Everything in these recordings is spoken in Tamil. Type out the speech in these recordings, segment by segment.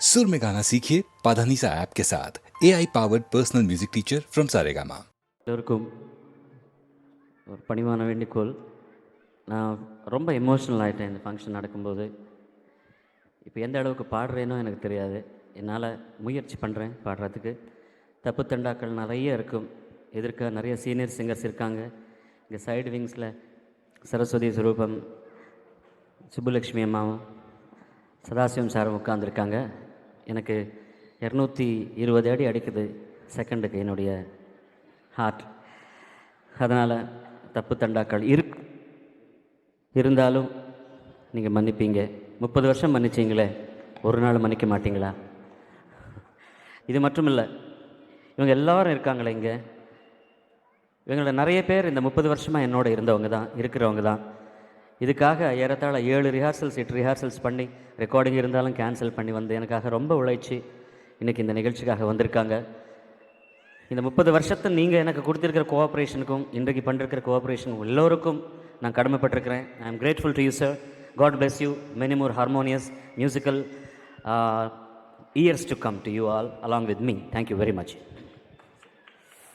सुर में गाना सीखिए पाधानीसा ऐप के साथ A I powered personal music teacher from Saregama எல்லோருக்கும் ஒரு பணிவான வேண்டிக்கோள் நான் ரொம்ப எமோஷ்னல் ஆகிட்டேன் இந்த ஃபங்க்ஷன் நடக்கும்போது இப்போ எந்த அளவுக்கு பாடுறேனோ எனக்கு தெரியாது என்னால் முயற்சி பண்ணுறேன் பாடுறதுக்கு தப்பு தண்டாக்கள் நிறைய இருக்கும் எதிர்க்க நிறைய சீனியர் சிங்கர்ஸ் இருக்காங்க இங்கே சைடு விங்ஸில் சரஸ்வதி சுரூபம் சுப்புலக்ஷ்மி அம்மாவும் சதாசிவம் சாரும் உட்காந்துருக்காங்க எனக்கு இரநூத்தி இருபது அடி அடிக்குது செகண்டுக்கு என்னுடைய ஹார்ட் அதனால் தப்பு தண்டாக்கள் இரு இருந்தாலும் நீங்கள் மன்னிப்பீங்க. முப்பது வருஷம் மன்னிச்சிங்களே ஒரு நாள் மன்னிக்க மாட்டிங்களா? இது மட்டும் இல்லை இவங்க எல்லாரும் இருக்காங்களே இங்கே. இவங்களோட நிறைய பேர் இந்த முப்பது வருஷமாக என்னோட இருந்தவங்க தான் இருக்கிறவங்க தான். இதுக்காக ஏறத்தாழ ஏழு ரிஹார்சல்ஸ் எட்டு ரிஹார்சல்ஸ் பண்ணி ரெக்கார்டிங் இருந்தாலும் கேன்சல் பண்ணி வந்து எனக்காக ரொம்ப உழைச்சி இன்றைக்கி இந்த நிகழ்ச்சிக்காக வந்திருக்காங்க. இந்த முப்பது வருஷத்தை நீங்கள் எனக்கு கொடுத்துருக்கிற கோஆப்ரேஷனுக்கும் இன்றைக்கு பண்ணிருக்கிற கோஆப்ரேஷனுக்கும் எல்லோருக்கும் நான் கடமைப்பட்டிருக்கிறேன். I am grateful to you sir God bless you many more harmonious musical years to come to you all along with me thank you very much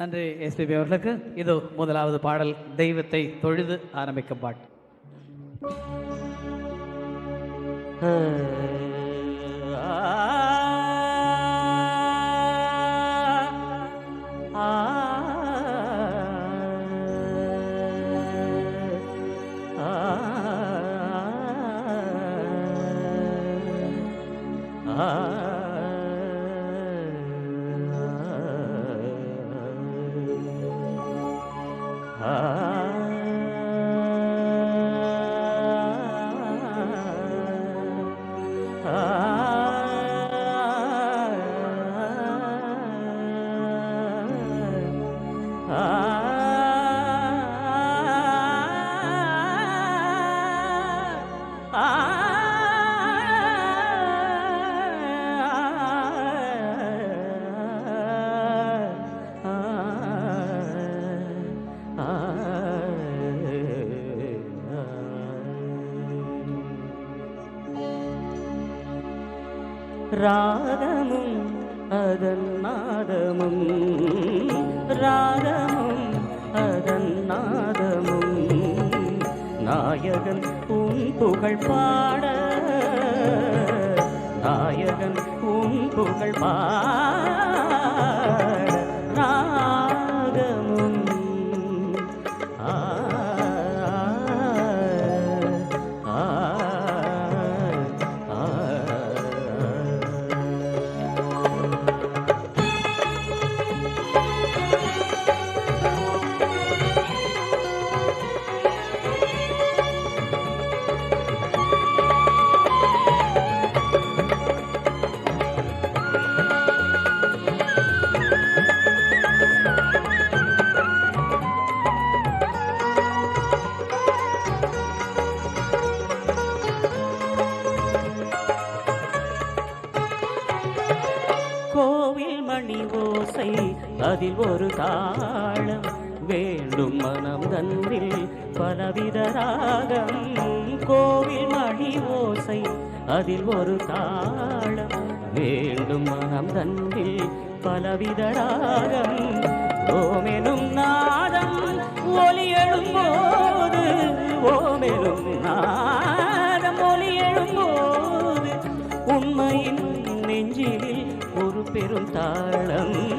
நன்றி எஸ்பிபி அவர்களுக்கு. இது முதலாவது பாடல் தெய்வத்தை தொழுது ஆரம்பிக்கும் பாட்டு. 嗯。ராகமும் அதன் நாதமும். ராகமும் அதன் நாதமும். நாயகன் உன் புகழ் பாட. நாயகன் உன் புகழ் பாட. அதில் ஒரு தாளம். வேண்டும் மனம் தன்னில் பலவித ராகம். ஓமெனும் நாதம் ஒலி எழும்போது ஓமெனும் நாதம் ஒலி எழும்போது உண்மையின் நெஞ்சிலில் ஒரு பெரும் தாளம்.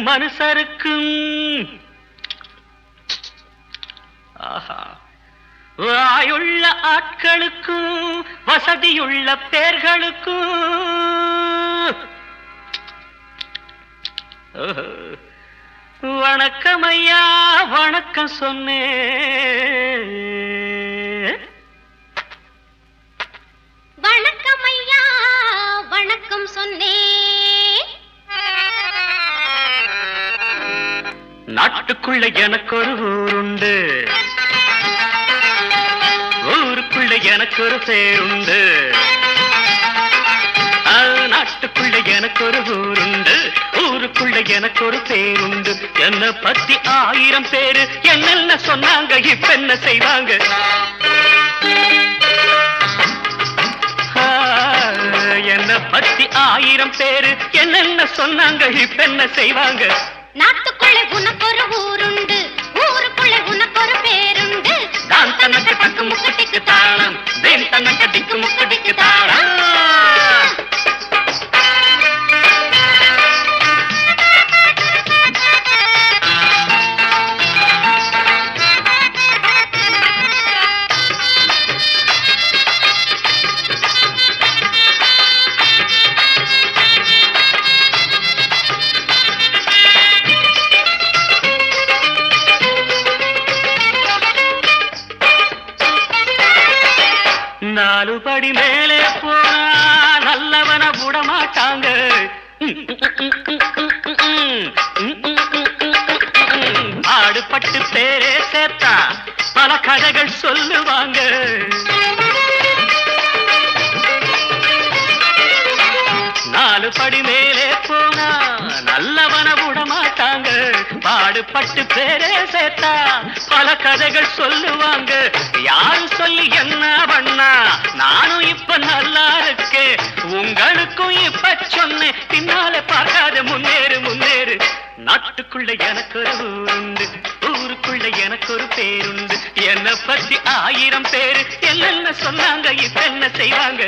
கூட்டத்து மனுஷருக்கும் ஆஹா. வாயுள்ள ஆட்களுக்கும் வசதியுள்ள பேர்களுக்கும். வணக்கம் ஐயா வணக்கம் சொன்னேன் நாட்டுக்குள்ள எனக்கு ஒரு ஊருண்டு. ஊருக்குள்ள எனக்கு ஒரு பேருண்டு நாட்டுக்குள்ள எனக்கு ஒரு ஊருண்டு. ஊருக்குள்ள எனக்கு ஒரு பேருண்டு. என்ன பத்தி ஆயிரம் பேரு என்னென்ன சொன்னாங்க இப்ப என்ன செய்வாங்க என்ன பத்தி ஆயிரம் பேரு என்னென்ன சொன்னாங்க இப்ப என்ன செய்வாங்க? நாட்டுக்குள்ளே உனக்கு ஒரு ஊருண்டு. ஊருக்குள்ளே உனக்கு ஒரு பேருண்டு. தான் தனக்கு தக்கு முக்கடிக்கு தாளம். தேன் தனக்கு திக்கு முக்கடிக்கு தாளம். ஆடுபட்டு பேரே சேர்த்தா பல கதைகள் சொல்லுவாங்க. நாலு படி மேலே போனா நல்லவன விட பாடுபட்டு பேரே சேர்த்தா. பல கதைகள் சொல்லுவாங்க. யாரு சொல்லி என்ன பண்ணா? நானும் இப்ப நல்லா இருக்கு உங்களுக்கும் இப்ப சொன்னேன். பின்னால பார்க்காத முன்னேறு முன்னேறு. நாட்டுக்குள்ள எனக்கு ஒரு ஊருண்டு. ஊருக்குள்ள எனக்கு ஒரு பேருண்டு. என்ன பத்தி ஆயிரம் பேரு என்னென்ன சொன்னாங்க இப்ப என்ன செய்வாங்க?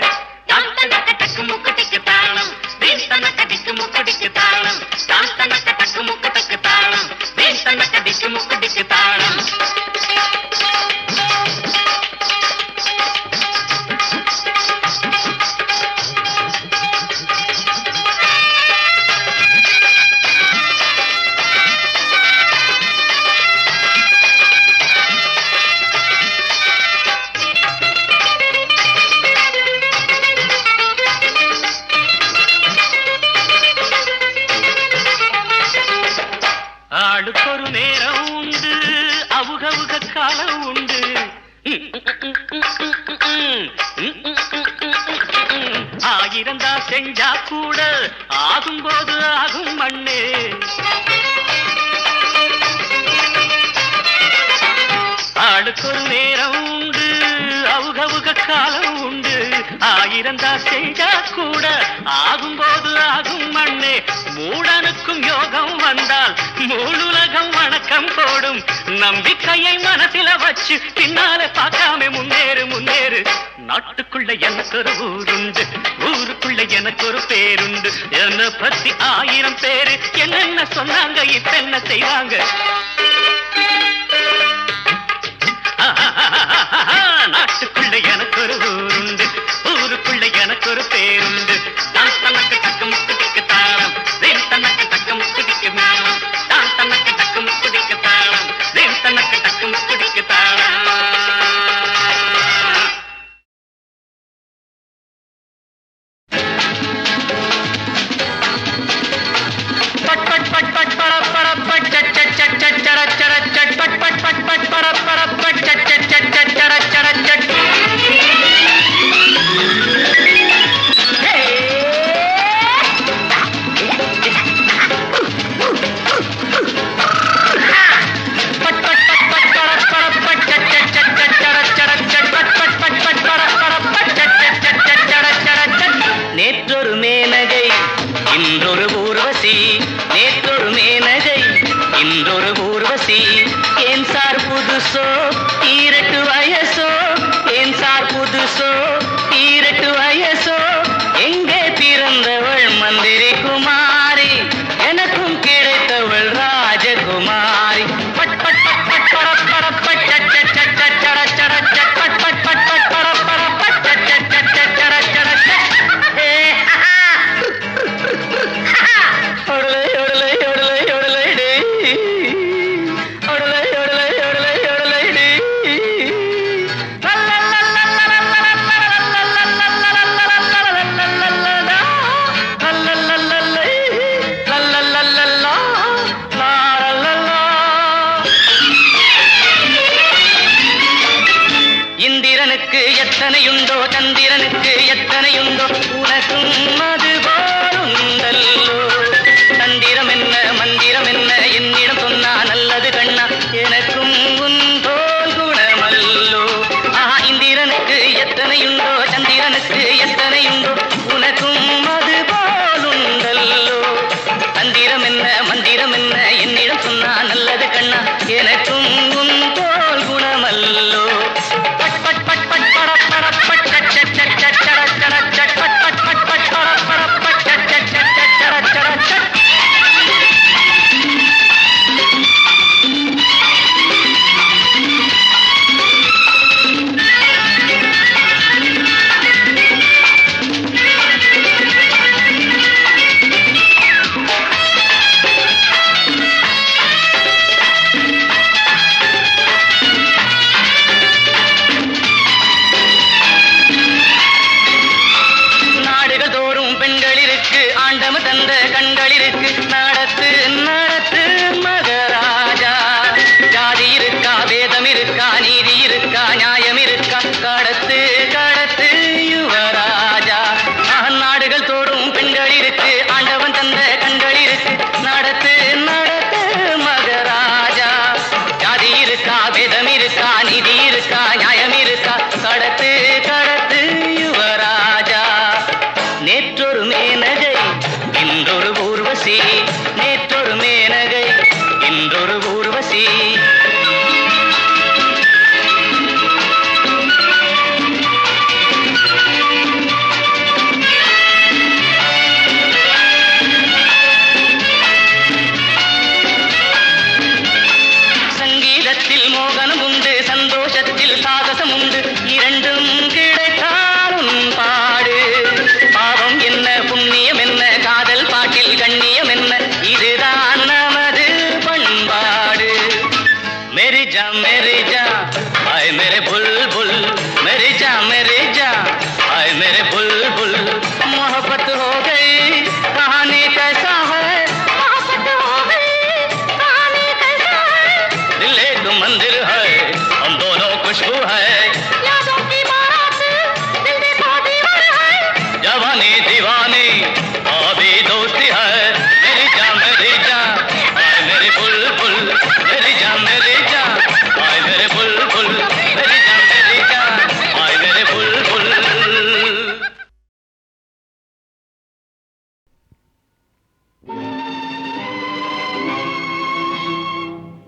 செஞ்சா கூட ஆகும் போது ஆகும் மண்ணு. ஒரு நேரம் உண்டு அவுகவுக காலம் உண்டு. ஆயிரந்தா செஞ்சா கூட ஆகும் போது ஆகும் மண்ணே. மூடனுக்கும் யோகம் வந்தால் மூலுலகம் வணக்கம் போடும். நம்பிக்கையை மனசில வச்சு பின்னால பார்க்காம முன்னேறு முன்னேறு. நாட்டுக்குள்ள எனக்கு ஒரு ஊருண்டு. ஊருக்குள்ள எனக்கு ஒரு பேருண்டு. என்ன பத்தி ஆயிரம் பேரு? என்னென்ன சொன்னாங்க இப்ப என்ன செய்வாங்க நாட்டுக்குள்ள எனக்கு ஒரு ஊருண்டு. ஊருக்குள்ள எனக்கு ஒரு பேருண்டு. அன்றொரு மேனகை இன்றொரு ஊர்வசி நேற்றொரு மேனகை இன்றொரு ஊர்வசி. ஏன் சார் புதுசோ ஈரட்டு வயசோ ஏன் சார் புதுசோ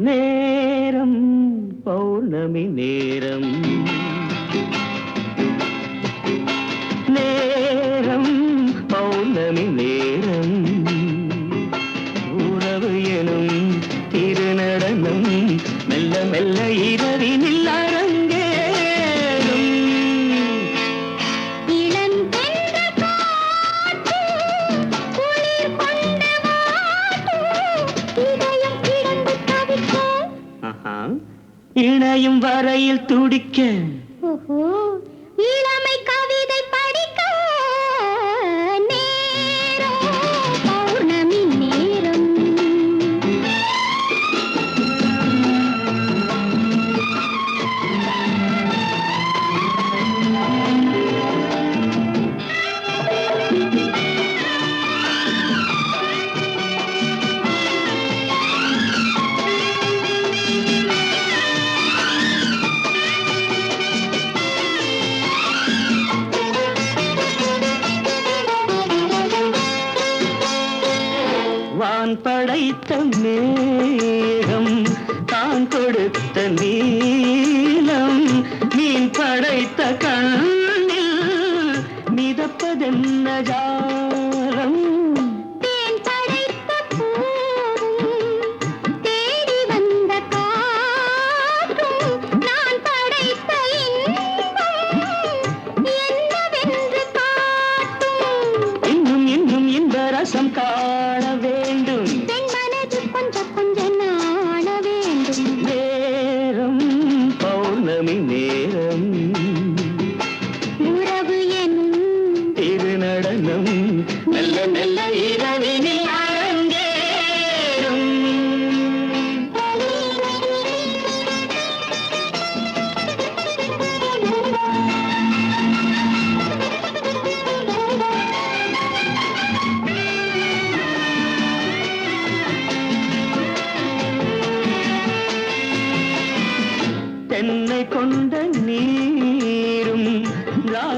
நேரம் பௌர்ணமி நேரம். இணையும் வரையில் துடிக்க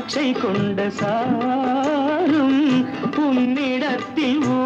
திராட்சை கொண்ட சாரும் உன்னிடத்தில் ஊ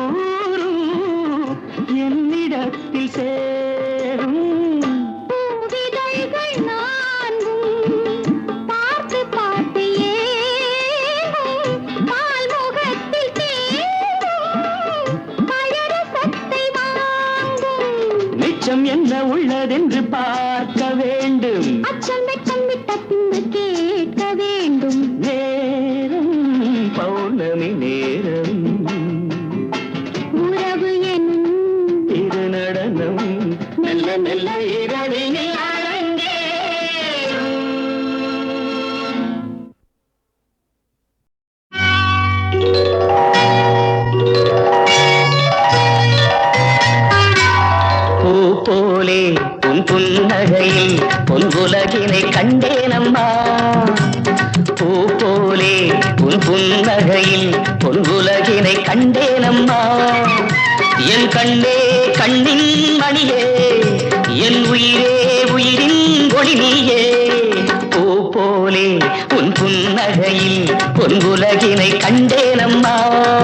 கண்டேனம்மா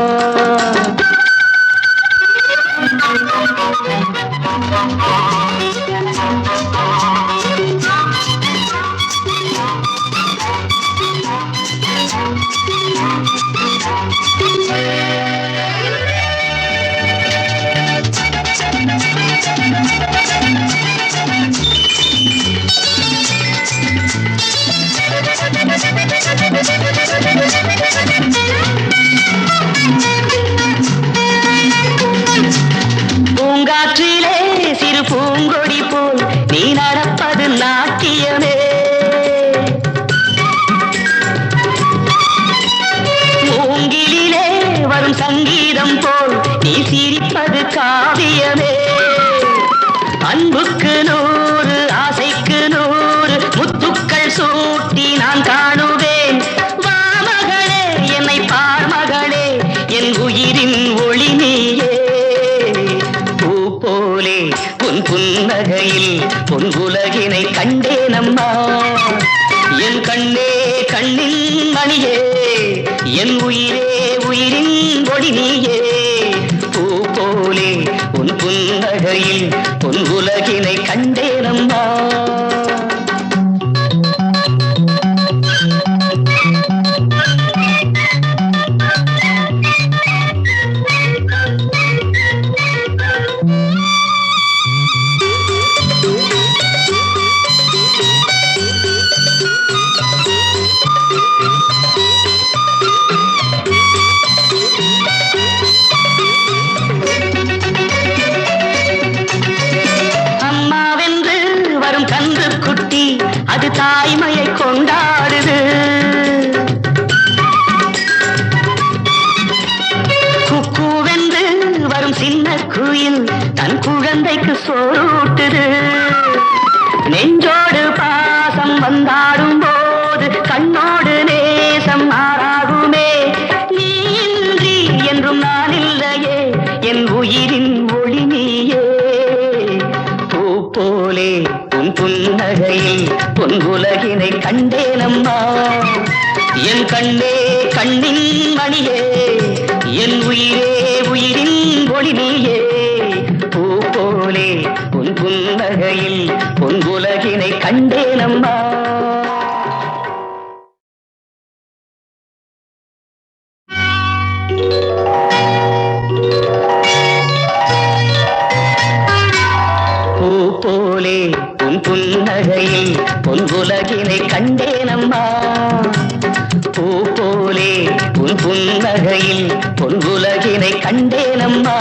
புன்னகையில் பொன் உலகினை கண்டேனம்மா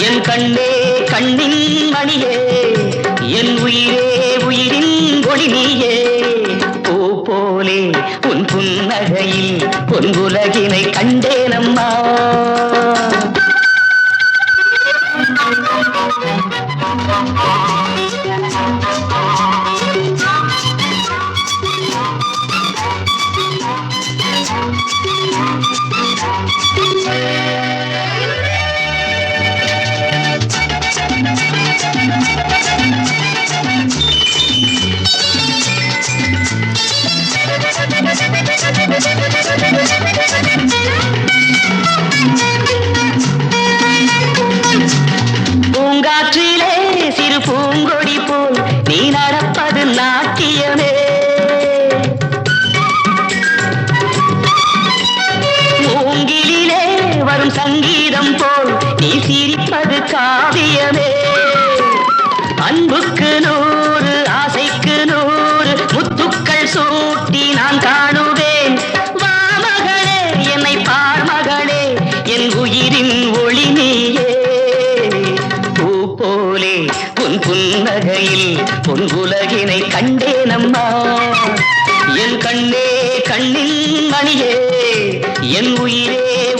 என் கண்ணே கண்ணின் மணியே என் உயிரே உயிரின் ஒளி நீயே. பூ போலே உன் புன்னகையில் பொன் உலகினை கண்டேனம்மா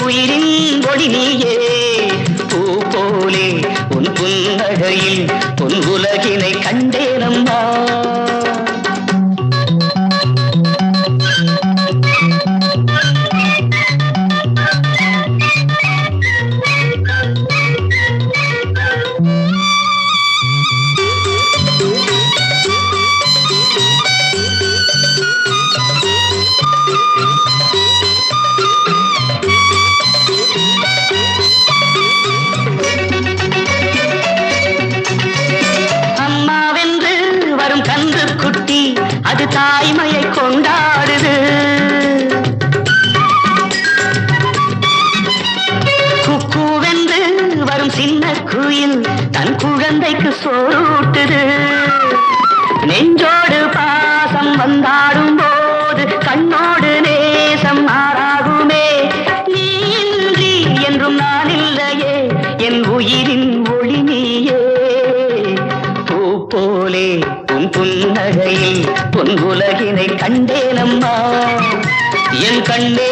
உயிரின் ஒளி நீயே. பூ போலே உன் புன்னகையில் பொன் உலகினை கண்டேனம்மா. குயில் தன் குழந்தைக்கு சோறூட்டுது நெஞ்சோடு பாசம் வந்தாடும் போது கண்ணோடு நேசம் மாறாகுமே. நீ இன்றி என்றும் நான் இல்லையே என் உயிரின் ஒளி நீயே. பூ போலே உன் புன்னகையில் பொன் உலகினை கண்டேனம்மா. என் கண்டே